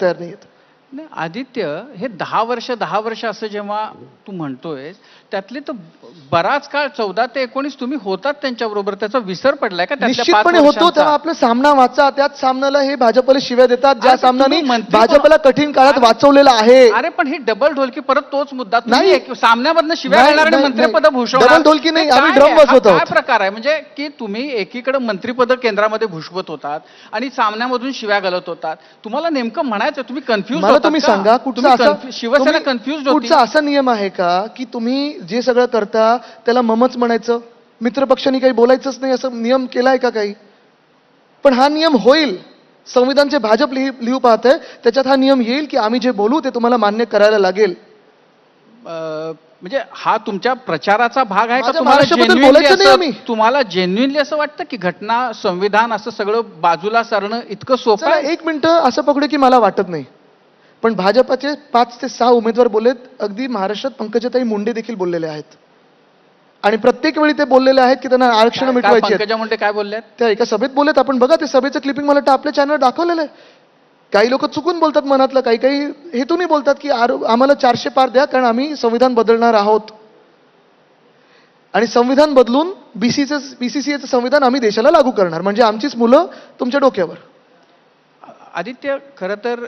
तयार नाही आहेत नाही आदित्य हे दहा वर्ष दहा वर्ष असं जेव्हा तू म्हणतोय त्यातले तर बराच काळ चौदा ते एकोणीस तुम्ही होतात त्यांच्याबरोबर त्याचा विसर पडलाय का त्यातल्या पाच निश्चितपणे होतो वर्षांचा? तेव्हा आपला सामना वाचा त्याच सामन्याला हे भाजपला शिव्या देतात ज्या अरे मंत्री भाजपला कठीण काळात वाचवलेलं आहे अरे पण ही डबल ढोलकी परत तोच मुद्दा तुम्ही नाही. एक- सामन्यामधनं शिव्या नाही, आणि नाही, मंत्रिपद नाही. भूषवणार डबल ढोलकी नाही, हे आम्ही काय ड्रम आहे? वाजवत हा आहोत. काय प्रकार आहे म्हणजे की तुम्ही एकीकडे मंत्रिपद केंद्रामध्ये भूषवत होतात आणि सामन्यामधून शिव्या घालत होतात तुम्हाला नेमकं म्हणायचं तुम्ही कन्फ्युज मला तुम्ही सांगा कुठचा असा शिवसेना कन्फ्युज होती. कुठचा असा नियम आहे का की तुम्ही जे सगळं करता त्याला ममच म्हणायचं? मित्रपक्षांनी काही बोलायचंच नाही असं नियम केलाय का काही? पण हा नियम होईल. संविधानचे भाजप लिहि लिहू पाहत आहे त्याच्यात हा नियम येईल की आम्ही जे बोलू ते तुम्हाला मान्य करायला लागेल. म्हणजे हा तुमच्या प्रचाराचा भाग आहे का? तुम्हाला. तुम्हाला जेन्युनली असं वाटतं की घटना संविधान असं सगळं बाजूला सारणं इतकं सोपं एक मिनिटं असं पकडू की मला वाटत नाही. पण भाजपाचे पाच ते सहा उमेदवार बोललेत अगदी महाराष्ट्रात पंकजाताई मुंडे देखील बोललेले आहेत. आणि प्रत्येक वेळी ते बोललेले आहेत की त्यांना आरक्षण मिटवायची काय बोलल्यात त्या एका सभेत बोलत आपण बघा ते सभेचं क्लिपिंग मला आपल्या चॅनल दाखवलेलं आहे. काही लोक चुकून बोलतात मनातलं काही काही हेतूनही बोलतात की आरो- आम्हाला चारशे पार द्या कारण आम्ही संविधान बदलणार आहोत. आणि संविधान बदलून बीसीचं बीसीसीएचं संविधान आम्ही देशाला लागू करणार. म्हणजे आमचीच मुलं तुमच्या डोक्यावर. आदित्य खरं तर